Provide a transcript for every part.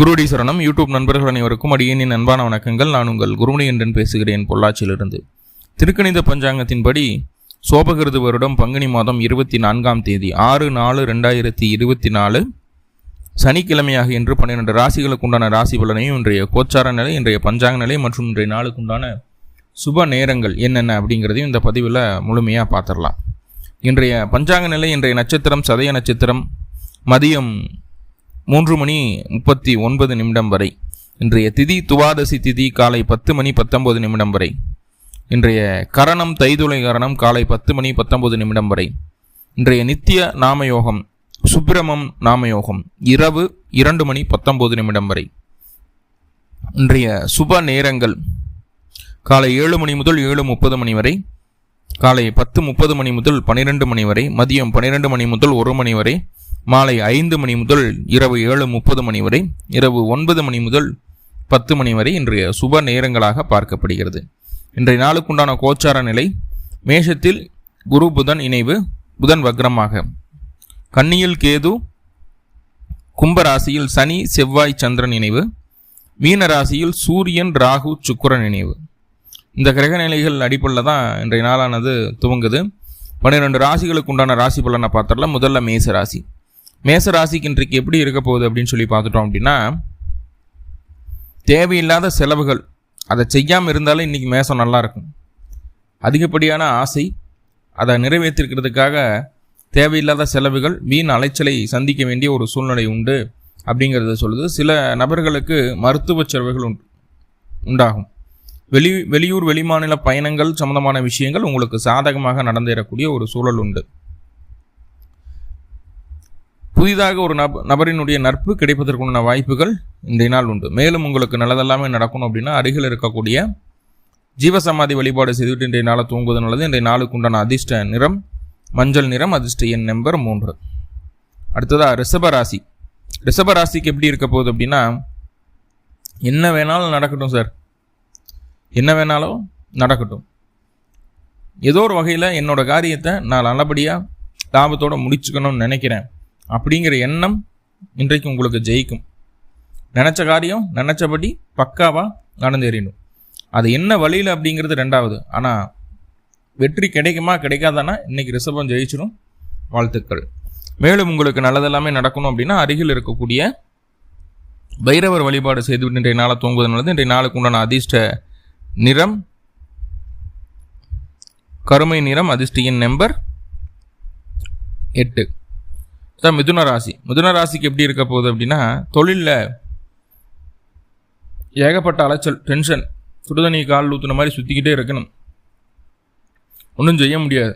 குருடி சரணம் யூடியூப் நண்பர்கள் அனைவருக்கும் அடியேனின் அன்பான வணக்கங்கள். நான் உங்கள் குருமணி என்றன் பேசுகிறேன் பொள்ளாச்சியிலிருந்து. திருக்கணித பஞ்சாங்கத்தின்படி சோபகிருது வருடம் பங்குனி மாதம் இருபத்தி நான்காம் தேதி ஆறு நாலு ரெண்டாயிரத்தி இருபத்தி நாலு. சனிக்கிழமையாக இன்று பன்னிரெண்டு ராசிகளுக்கு உண்டான ராசி பலனையும் இன்றைய கோச்சார நிலை இன்றைய பஞ்சாங்க நிலை மற்றும் இன்றைய நாளுக்குண்டான சுப நேரங்கள் என்னென்ன அப்படிங்கிறதையும் இந்த பதிவில் முழுமையாக பார்த்துடலாம். இன்றைய பஞ்சாங்க நிலை இன்றைய நட்சத்திரம் சதய நட்சத்திரம் மதியம் மூன்று மணி முப்பத்தி ஒன்பது நிமிடம் வரை. இன்றைய திதி துவாதசி திதி காலை பத்து மணி பத்தொன்பது நிமிடம் வரை. இன்றைய கரணம் தைதுளை கரணம் காலை பத்து மணி பத்தொன்பது நிமிடம் வரை. இன்றைய நித்திய நாமயோகம் சுப்பிரமம் நாமயோகம் இரவு இரண்டு மணி பத்தொன்பது நிமிடம் வரை. இன்றைய சுப நேரங்கள் காலை ஏழு மணி முதல் ஏழு முப்பது மணி வரை. காலை பத்து முப்பது மணி முதல் பன்னிரெண்டு மணி வரை மதியம் பன்னிரெண்டு மணி முதல் ஒரு மணி வரை. மாலை ஐந்து மணி முதல் இரவு ஏழு முப்பது மணி வரை இரவு ஒன்பது மணி முதல் பத்து மணி வரை இன்றைய சுப நேரங்களாக பார்க்கப்படுகிறது. இன்றைய நாளுக்குண்டான கோச்சார நிலை மேஷத்தில் குரு புதன் இணைவு புதன் வக்ரமாக. கன்னியில் கேது கும்பராசியில் சனி செவ்வாய் சந்திரன் இணைவு மீன ராசியில் சூரியன் ராகு சுக்கிரன் இணைவு. இந்த கிரக நிலைகள் அடிப்படையில் தான் இன்றைய நாளானது துவங்குது. பன்னிரெண்டு ராசிகளுக்கு உண்டான ராசி பலனை பார்த்தரலாம் முதல்ல மேச ராசி. மேச ராசிக்கு இன்றைக்கு எப்படி இருக்க போகுது அப்படின்னு சொல்லி பார்த்துட்டோம் அப்படின்னா தேவையில்லாத செலவுகள் அதை செய்யாமல் இருந்தாலும் இன்றைக்கி மேசம் நல்லா இருக்கும். அதிகப்படியான ஆசை அதை நிறைவேற்றிருக்கிறதுக்காக தேவையில்லாத செலவுகள் வீண் அலைச்சலை சந்திக்க வேண்டிய ஒரு சூழ்நிலை உண்டு அப்படிங்கிறத சொல்லுது. சில நபர்களுக்கு மருத்துவ செலவுகள் உண்டு உண்டாகும். வெளி வெளியூர் வெளிமாநில பயணங்கள் சம்பந்தமான விஷயங்கள் உங்களுக்கு சாதகமாக நடந்தேறக்கூடிய ஒரு சூழல் உண்டு. புதிதாக ஒரு நப நபரினுடைய நட்பு கிடைப்பதற்குண்டான வாய்ப்புகள் இன்றைய நாள் உண்டு. மேலும் உங்களுக்கு நல்லதெல்லாமே நடக்கணும் அப்படின்னா அருகில் இருக்கக்கூடிய ஜீவசமாதி வழிபாடு செய்துவிட்டு இன்றைய நாளை தூங்குவது நல்லது. இன்றைய நாளுக்கு உண்டான அதிர்ஷ்ட நிறம் மஞ்சள் நிறம் அதிர்ஷ்ட எண் நம்பர் மூன்று. அடுத்ததாக ரிஷபராசி ரிஷபராசிக்கு எப்படி இருக்க போகுது அப்படின்னா என்ன வேணாலும் நடக்கட்டும் சார். என்ன வேணாலும் நடக்கட்டும். ஏதோ ஒரு வகையில் என்னோடய காரியத்தை நான் நல்லபடியாக லாபத்தோடு முடிச்சுக்கணும்னு நினைக்கிறேன். அப்படிங்கிற எண்ணம் இன்றைக்கு உங்களுக்கு ஜெயிக்கும். நினச்ச காரியம் நினச்சபடி பக்காவாக நடந்தேறிடும் அது என்ன வழியில் அப்படிங்கிறது ரெண்டாவது. ஆனால் வெற்றி கிடைக்குமா கிடைக்காதானா இன்றைக்கி ரிஷபம் ஜெயிச்சிடும் வாழ்த்துக்கள். மேலும் உங்களுக்கு நல்லதெல்லாமே நடக்கணும் அப்படின்னா அருகில் இருக்கக்கூடிய பைரவர் வழிபாடு செய்துவிட்டு இன்றைய நாளை தூங்குவது நல்லது. இன்றைய நாளுக்கு உண்டான அதிர்ஷ்ட நிறம் கருமை நிறம் அதிர்ஷ்டியின் நம்பர் எட்டு. அதான் மிதுன ராசி. மிதுன ராசிக்கு எப்படி இருக்க போகுது அப்படின்னா தொழிலில் ஏகப்பட்ட அலைச்சல் டென்ஷன் சுடுதண்ணி கால் ஊற்றுன மாதிரி சுற்றிக்கிட்டே இருக்கணும். ஒன்றும் செய்ய முடியாது.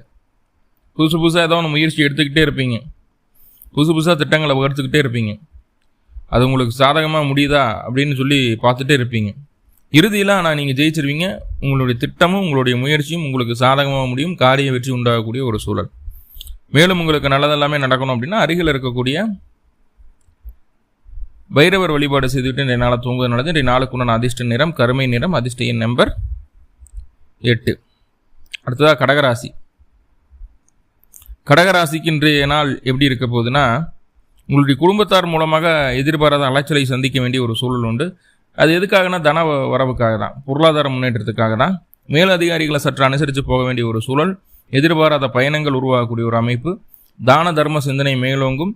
புதுசு புதுசாக ஏதோ ஒன்று முயற்சி எடுத்துக்கிட்டே இருப்பீங்க. புதுசு புதுசாக திட்டங்களை வகுத்துக்கிட்டே இருப்பீங்க. அது உங்களுக்கு சாதகமாக முடியுதா அப்படின்னு சொல்லி பார்த்துட்டே இருப்பீங்க. இறுதியில் ஆனால் நீங்கள் ஜெயிச்சிருவீங்க. உங்களுடைய திட்டமும் உங்களுடைய முயற்சியும் உங்களுக்கு சாதகமாக முடியும். காரிய வெற்றி உண்டாகக்கூடிய ஒரு சூழல். மேலும் உங்களுக்கு நல்லதெல்லாமே நடக்கணும் அப்படின்னா அருகில் இருக்கக்கூடிய பைரவர் வழிபாடு செய்துவிட்டு இன்றைய நாளை தூங்குவது நல்லது. இன்றைய நாளுக்குண்டான அதிர்ஷ்ட நிறம் கருமை நிறம் அதிர்ஷ்ட எண் நம்பர் எட்டு. அடுத்ததாக கடகராசி. கடகராசிக்கு இன்றைய நாள் எப்படி இருக்க போகுதுன்னா உங்களுடைய குடும்பத்தார் மூலமாக எதிர்பாராத அலைச்சலை சந்திக்க வேண்டிய ஒரு சூழல் உண்டு. அது எதுக்காகனா தன வரவுக்காக தான் பொருளாதார முன்னேற்றத்துக்காக தான் மேலதிகாரிகளை சற்று அனுசரித்து போக வேண்டிய ஒரு சூழல். எதிர்பாராத பயணங்கள் உருவாகக்கூடிய ஒரு அமைப்பு. தான தர்ம சிந்தனை மேலோங்கும்.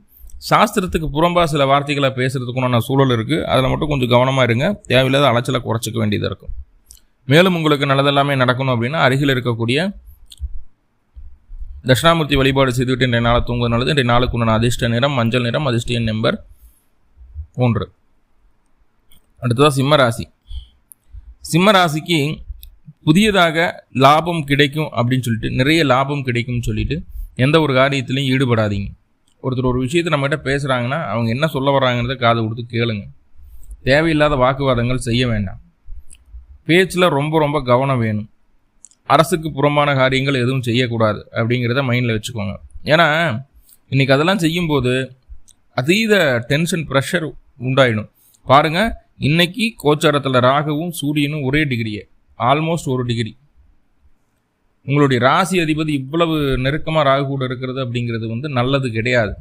சாஸ்திரத்துக்கு புறம்பா சில வார்த்தைகளை பேசுறதுக்குண்டான சூழல் இருக்குது அதில் மட்டும் கொஞ்சம் கவனமாக இருங்க. தேவையில்லாத அலைச்சலை குறைச்சிக்க வேண்டியதாக இருக்கும். மேலும் உங்களுக்கு நல்லதெல்லாமே நடக்கணும் அப்படின்னா அருகில் இருக்கக்கூடிய தட்சிணாமூர்த்தி வழிபாடு செய்துவிட்டு இன்றைய நாளை தூங்குவது நல்லது. இன்றைய நாளுக்கு உண்டான அதிர்ஷ்ட நிறம் மஞ்சள் நிறம் அதிர்ஷ்ட எண் நம்பர் ஒன்று. அடுத்ததாக சிம்மராசி சிம்மராசிக்கு புதியதாக லாபம் கிடைக்கும் அப்படின்னு சொல்லிட்டு நிறைய லாபம் கிடைக்கும்னு சொல்லிட்டு எந்த ஒரு காரியத்திலையும் ஈடுபடாதீங்க. ஒருத்தர் ஒரு விஷயத்தை நம்மகிட்ட பேசுகிறாங்கன்னா அவங்க என்ன சொல்ல வர்றாங்கிறத காது கொடுத்து கேளுங்க. தேவையில்லாத வாக்குவாதங்கள் செய்ய வேண்டாம். பேச்சில் ரொம்ப ரொம்ப கவனம் வேணும். அரசுக்கு புறம்பான காரியங்கள் எதுவும் செய்யக்கூடாது அப்படிங்கிறத மைண்டில் வச்சுக்கோங்க. ஏன்னா இன்றைக்கி அதெல்லாம் செய்யும்போது அதீத டென்ஷன் ப்ரெஷர் உண்டாயிடும். பாருங்கள் இன்னைக்கு கோச்சாரத்தில் ராகுவும் சூரியனும் ஒரே டிகிரியே ஆல்மோஸ்ட் ஒரு டிகிரி உங்களுடைய ராசி அதிபதி இவ்வளவு நெருக்கமாக ராகு கூட இருக்கிறது அப்படிங்கிறது வந்து நல்லது கிடையாது.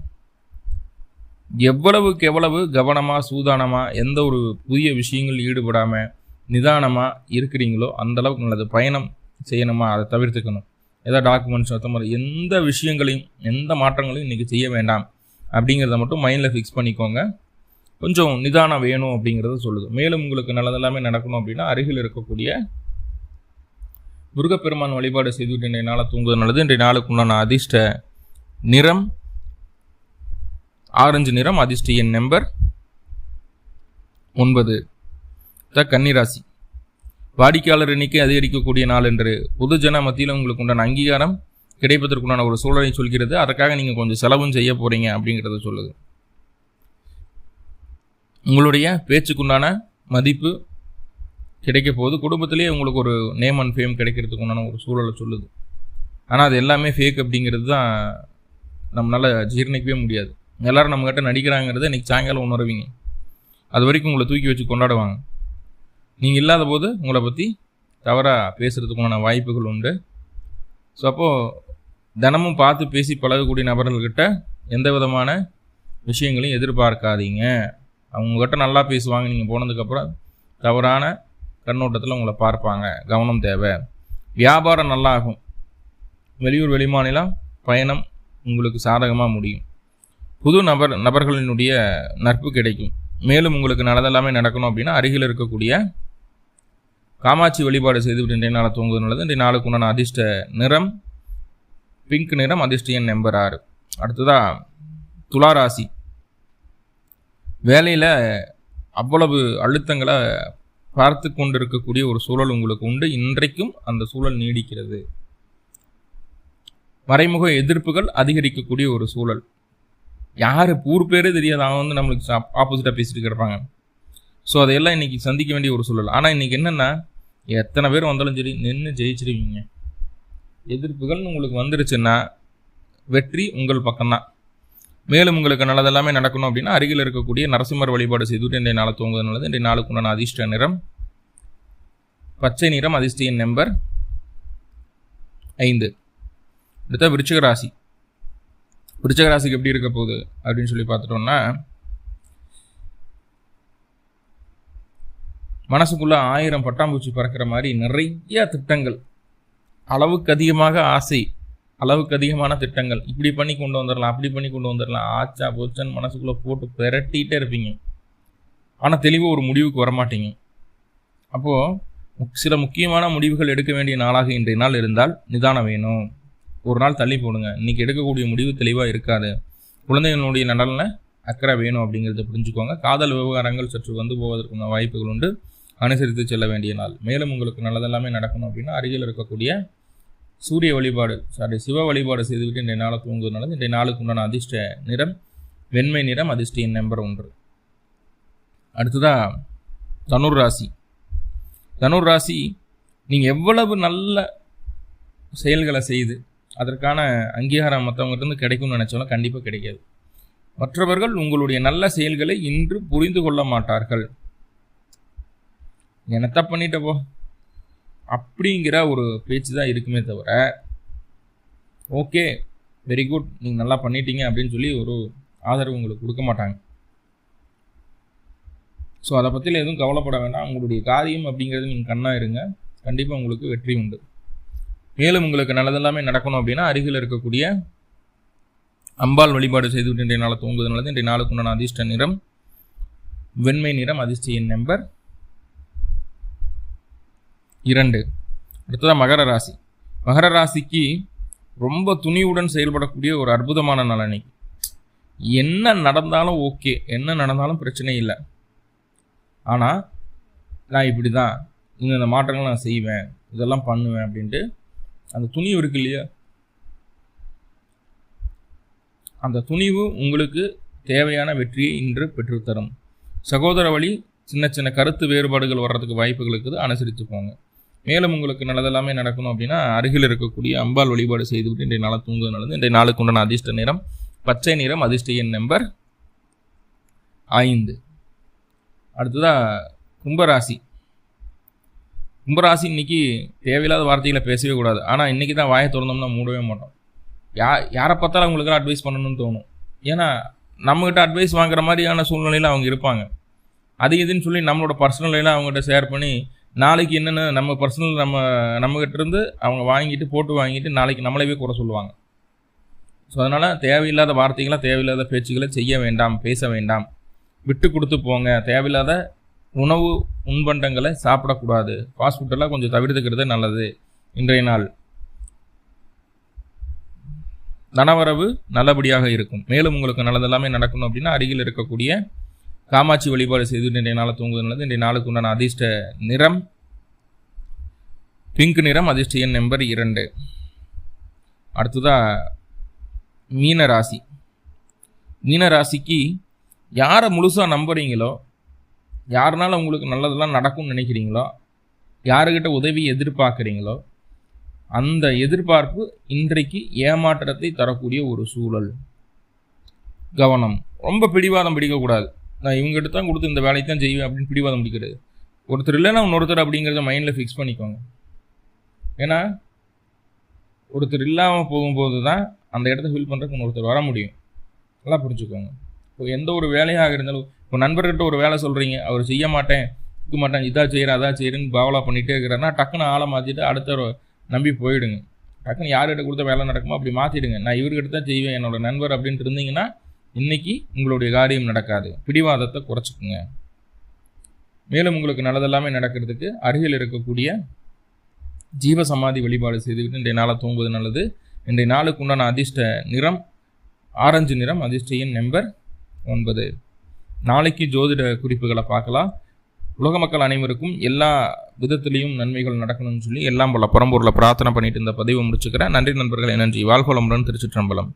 எவ்வளவுக்கு எவ்வளவு கவனமாக சூதானமாக எந்த ஒரு புதிய விஷயங்கள் ஈடுபடாமல் நிதானமாக இருக்கிறீங்களோ அந்தளவுக்கு நல்லது. பயணம் செய்யணுமா? அதை தவிர்த்துக்கணும். ஏதாவது டாக்குமெண்ட்ஸ் அந்த மாதிரி எந்த விஷயங்களையும் எந்த மாற்றங்களையும் இன்றைக்கி செய்ய வேண்டாம். அப்படிங்கிறத மட்டும் மைண்டில் ஃபிக்ஸ் பண்ணிக்கோங்க. கொஞ்சம் நிதானம் வேணும் அப்படிங்கிறத சொல்லுது. மேலும் உங்களுக்கு நல்லதெல்லாமே நடக்கணும் அப்படின்னா அருகில் இருக்கக்கூடிய முருகப்பெருமான் வழிபாடு செய்துவிட்டு இன்றைய நாளை தூங்குவது நல்லது. இன்றைய நாளுக்கு உண்டான அதிர்ஷ்ட நிறம் ஆரஞ்சு நிறம் அதிர்ஷ்ட எண் நம்பர் ஒன்பது. த கன்னிராசி. வாடிக்கையாளர் எண்ணிக்கை அதிகரிக்கக்கூடிய நாள் என்று பொதுஜன மத்தியில் உங்களுக்கு உண்டான அங்கீகாரம் கிடைப்பதற்குண்டான ஒரு சூழலை சொல்கிறது. அதற்காக நீங்கள் கொஞ்சம் செலவும் செய்ய போகிறீங்க அப்படிங்கிறத சொல்லுது. உங்களுடைய பேச்சுக்குண்டான மதிப்பு கிடைக்க போகுது. குடும்பத்திலேயே உங்களுக்கு ஒரு நேம் அண்ட் ஃபேம் கிடைக்கிறதுக்கு உண்டான ஒரு சூழலை சொல்லுது. ஆனால் அது எல்லாமே ஃபேக் அப்படிங்கிறது தான் நம்மளால் ஜீர்ணிக்கவே முடியாது. எல்லோரும் நம்மக்கிட்ட நடிக்கிறாங்கிறத இன்றைக்கி சாயங்காலம் உணர்வீங்க. அது வரைக்கும் உங்களை தூக்கி வச்சு கொண்டாடுவாங்க. நீங்கள் இல்லாத போது உங்களை பற்றி தவறாக பேசுகிறதுக்குண்டான வாய்ப்புகள் உண்டு. ஸோ அப்போது தினமும் பார்த்து பேசி பழகக்கூடிய நபர்கள்கிட்ட எந்த விதமான விஷயங்களையும் எதிர்பார்க்காதீங்க. அவங்கக்கிட்ட நல்லா பேசுவாங்க. நீங்கள் போனதுக்கப்புறம் தவறான கண்ணோட்டத்தில் உங்களை பார்ப்பாங்க. கவனம் தேவை. வியாபாரம் நல்லாகும். வெளியூர் வெளிமாநிலம் பயணம் உங்களுக்கு சாதகமாக முடியும். புது நபர் நபர்களினுடைய நட்பு கிடைக்கும். மேலும் உங்களுக்கு நல்லதெல்லாமே நடக்கணும் அப்படின்னா அருகில் இருக்கக்கூடிய காமாட்சி வழிபாடு செய்துவிட்டு இன்றைய நாளை தூங்குவது நல்லது. இன்றைய நாளுக்கு உண்டான அதிர்ஷ்ட நிறம் பிங்க் நிறம் அதிர்ஷ்ட எண் நம்பர் ஆறு. அடுத்ததாக துளாராசி. வேலையில் அவ்வளவு அழுத்தங்களை பார்த்து கொண்டிருக்கக்கூடிய ஒரு சூழல் உங்களுக்கு உண்டு. இன்றைக்கும் அந்த சூழல் நீடிக்கிறது. மறைமுக எதிர்ப்புகள் அதிகரிக்கக்கூடிய ஒரு சூழல். யார் ஊர் பேரே தெரியாது. அவன் வந்து நம்மளுக்கு ஆப்போசிட்டாக பேசிட்டு கிடப்பாங்க. ஸோ அதையெல்லாம் இன்றைக்கி சந்திக்க வேண்டிய ஒரு சூழல். ஆனால் இன்றைக்கி என்னென்னா எத்தனை பேர் வந்தாலும் சரி நின்று ஜெயிச்சிருவீங்க. எதிர்ப்புகள்னு உங்களுக்கு வந்துருச்சுன்னா வெற்றி உங்கள் பக்கம்தான். மேலும் உங்களுக்கு நல்லதெல்லாமே நடக்கணும் அப்படின்னா அருகில் இருக்கக்கூடிய நரசிம்மர் வழிபாடு செய்துவிட்டு இன்றைய நாளை தூங்குவது நல்லது. இன்றைய நாளுக்கு உண்டான அதிர்ஷ்ட நிறம் பச்சை நிறம் அதிர்ஷ்டியின் நம்பர் ஐந்து. அடுத்த விருச்சிக ராசி. விருச்சிக ராசிக்கு எப்படி இருக்க போகுது அப்படின்னு சொல்லி பார்த்துட்டோம்னா மனசுக்குள்ளே ஆயிரம் பட்டாம்பூச்சி பறக்கிற மாதிரி நிறைய திட்டங்கள் அளவுக்கு அதிகமாக ஆசை அளவுக்கு அதிகமான திட்டங்கள். இப்படி பண்ணி கொண்டு வந்துடலாம் அப்படி பண்ணி கொண்டு வந்துடலாம் ஆச்சா போச்சான்னு மனசுக்குள்ளே போட்டு பெரட்டிகிட்டே இருப்பீங்க. ஆனால் தெளிவாக ஒரு முடிவுக்கு வரமாட்டீங்க. அப்போது சில முக்கியமான முடிவுகள் எடுக்க வேண்டிய நாளாக இன்றைய நாள் இருந்தால் நிதானம் வேணும். ஒரு நாள் தள்ளி போடுங்க. இன்றைக்கி எடுக்கக்கூடிய முடிவு தெளிவாக இருக்காது. குழந்தைகளுடைய நடனில் அக்கறை வேணும் அப்படிங்கிறத புரிஞ்சுக்கோங்க. காதல் விவகாரங்கள் சற்று வந்து போவதற்கான வாய்ப்புகள் உண்டு. அனுசரித்து செல்ல வேண்டிய நாள். மேலும் உங்களுக்கு நல்லதெல்லாமே நடக்கணும் அப்படின்னா அருகில் இருக்கக்கூடிய சூரிய வழிபாடு சாரி சிவ வழிபாடு செய்துவிட்டு இன்றைய நாளை தூங்குவதனால இன்றைய நாளுக்கு உண்டான அதிர்ஷ்ட நிறம் வெண்மை நிறம் அதிர்ஷ்டியின் நம்பர் ஒன்று. அடுத்ததாக தனுர் ராசி. தனுர் ராசி நீங்கள் எவ்வளவு நல்ல செயல்களை செய்து அதற்கான அங்கீகாரம் மற்றவங்ககிட்ட கிடைக்கும்னு நினச்சாலும் கண்டிப்பாக கிடைக்காது. மற்றவர்கள் உங்களுடைய நல்ல செயல்களை இன்று புரிந்து கொள்ள மாட்டார்கள். என்னத்த பண்ணிட்டப்போ? அப்படிங்கிற ஒரு பேச்சு தான் இருக்குமே தவிர ஓகே வெரி குட் நீங்கள் நல்லா பண்ணிட்டீங்க அப்படின்னு சொல்லி ஒரு ஆதரவு உங்களுக்கு கொடுக்க மாட்டாங்க. ஸோ அதை பற்றியில் எதுவும் கவலைப்பட வேண்டாம். உங்களுடைய காரியம் அப்படிங்கிறது நீங்கள் கண்ணாக இருங்க. கண்டிப்பாக உங்களுக்கு வெற்றி உண்டு. மேலும் உங்களுக்கு நல்லதெல்லாமே நடக்கணும் அப்படின்னா அருகில் இருக்கக்கூடிய அம்பாள் வழிபாடு செய்துவிட்டு இன்றைய நாளை தூங்குவதனால இன்றைய நாளுக்கு உண்டான அதிர்ஷ்ட நிறம் வெண்மை நிறம் அதிர்ஷ்ட எண் நம்பர். இரண்டு. அடுத்ததாக மகர ராசி. மகர ராசிக்கு ரொம்ப துணிவுடன் செயல்படக்கூடிய ஒரு அற்புதமான நலனை என்ன நடந்தாலும் ஓகே என்ன நடந்தாலும் பிரச்சனை இல்லை. ஆனால் நான் இப்படி தான் இந்த மாற்றங்கள் நான் செய்வேன் இதெல்லாம் பண்ணுவேன் அப்படின்ட்டு அந்த துணிவு இருக்கு இல்லையா? அந்த துணிவு உங்களுக்கு தேவையான வெற்றியை இன்று பெற்றுத்தரும். சகோதர வழி சின்ன சின்ன கருத்து வேறுபாடுகள் வர்றதுக்கு வாய்ப்புகள் இருக்குது. அனுசரித்து போங்க மேலும் உங்களுக்கு நல்லதெல்லாமே நடக்கணும் அப்படின்னா அருகில் இருக்கக்கூடிய அம்பாள் வழிபாடு செய்துவிட்டு இன்றைய நாளை தூங்குவது நல்லது இன்றைய நாளுக்கு உண்டான அதிர்ஷ்ட நிறம் பச்சை நிறம் அதிர்ஷ்ட எண் நம்பர் ஐந்து. அடுத்ததாக கும்பராசி. கும்பராசி இன்னைக்கு தேவையில்லாத வார்த்தைகளை பேசவே கூடாது. ஆனால் இன்றைக்கி தான் வாயை திறந்தோம்னா மூடவே மாட்டோம். யா யாரை பார்த்தாலும் அவங்களுக்குலாம் அட்வைஸ் பண்ணணும்னு தோணும். ஏன்னா நம்மகிட்ட அட்வைஸ் வாங்குற மாதிரியான சூழ்நிலையில் அவங்க இருப்பாங்க. அது இதுன்னு சொல்லி நம்மளோட பர்சனலையெல்லாம் அவங்ககிட்ட ஷேர் பண்ணி நாளைக்கு என்னென்ன நம்ம பர்சனல் நம்ம நம்மகிட்ட இருந்து அவங்க வாங்கிட்டு போட்டு வாங்கிட்டு நாளைக்கு நம்மளவே குறை சொல்லுவாங்க. ஸோ அதனால் தேவையில்லாத வார்த்தைகளை தேவையில்லாத பேச்சுக்களை செய்ய வேண்டாம் பேச வேண்டாம். விட்டு கொடுத்து போங்க. தேவையில்லாத உணவு உண்பண்டங்களை சாப்பிடக்கூடாது. ஃபாஸ்ட் ஃபுட்டெல்லாம் கொஞ்சம் தவிர்த்துக்கிறது நல்லது. இன்றைய நாள். தனவரவு நல்லபடியாக இருக்கும். மேலும் உங்களுக்கு நல்லதெல்லாமே நடக்கணும் அப்படின்னா அருகில் இருக்கக்கூடிய காமாட்சி வழிபாடு செய்து இன்றைய நாளை தூங்குவது நல்லது இன்றைய நாளுக்கு உண்டான அதிர்ஷ்ட நிறம் பிங்க் நிறம் அதிர்ஷ்ட எண் நம்பர் இரண்டு. அடுத்ததாக மீன ராசி மீன ராசிக்கு யாரை முழுசாக நம்புறீங்களோ யாருனால உங்களுக்கு நல்லதெல்லாம் நடக்கும்னு நினைக்கிறீங்களோ யாருக்கிட்ட உதவி எதிர்பார்க்குறீங்களோ அந்த எதிர்பார்ப்பு இன்றைக்கு ஏமாற்றத்தை தரக்கூடிய ஒரு சூழல். கவனம். ரொம்ப பிடிவாதம் பிடிக்கக்கூடாது. நான் இவங்ககிட்ட தான் கொடுத்து இந்த வேலையை தான் செய்வேன் அப்படின்னு பிடிவாதம் முடிக்கிறது ஒருத்தர் இல்லைன்னா இன்னொருத்தர் அப்படிங்கிறத மைண்டில் ஃபிக்ஸ் பண்ணிக்கோங்க. ஏன்னா ஒருத்தர் இல்லாமல் போகும்போது தான் அந்த இடத்த ஃபில் பண்ணுறதுக்கு இன்னொருத்தர் வர முடியும். நல்லா புரிஞ்சுக்கோங்க. இப்போ எந்த ஒரு வேலையாக இருந்தாலும் இப்போ நண்பர்கிட்ட ஒரு வேலை சொல்கிறீங்க அவர் செய்ய மாட்டேன் இருக்க மாட்டேன் இதாக செய்கிறேன் அதான் செய்கிறேன்னு பாவலா பண்ணிகிட்டே இருக்கிறாருன்னா டக்குன்னு ஆளை மாற்றிட்டு அடுத்த நம்பி போயிடுங்க. டக்குன்னு யார்கிட்ட கொடுத்த வேலை நடக்குமோ அப்படி மாற்றிடுங்க நான் இவர்கிட்ட தான் செய்வேன் என்னோட நண்பர் அப்படின்ட்டு இருந்தீங்கன்னா இன்னைக்கு உங்களுடைய காரியம் நடக்காது. பிடிவாதத்தை குறைச்சிக்குங்க. மேலும் உங்களுக்கு நல்லதெல்லாமே நடக்கிறதுக்கு அருகில் இருக்கக்கூடிய ஜீவ சமாதி வழிபாடு செய்துவிட்டு இன்றைய நாளை தூங்குவது நல்லது. இன்றைய நாளுக்கு உண்டான அதிர்ஷ்ட நிறம் ஆரஞ்சு நிறம் அதிர்ஷ்ட எண் நம்பர் ஒன்பது. நாளைக்கு ஜோதிட குறிப்புகளை பார்க்கலாம். உலக மக்கள் அனைவருக்கும் எல்லா விதத்திலையும் நன்மைகள் நடக்கணும்னு சொல்லி எல்லாம் போல புறம்பூரில் பிரார்த்தனை பண்ணிட்டு இந்த பதிவை முடிச்சுக்கிறேன். நன்றி நண்பர்களே நன்றி. வாழ்கோளமுடன் திருச்சிற்றம்பலம்.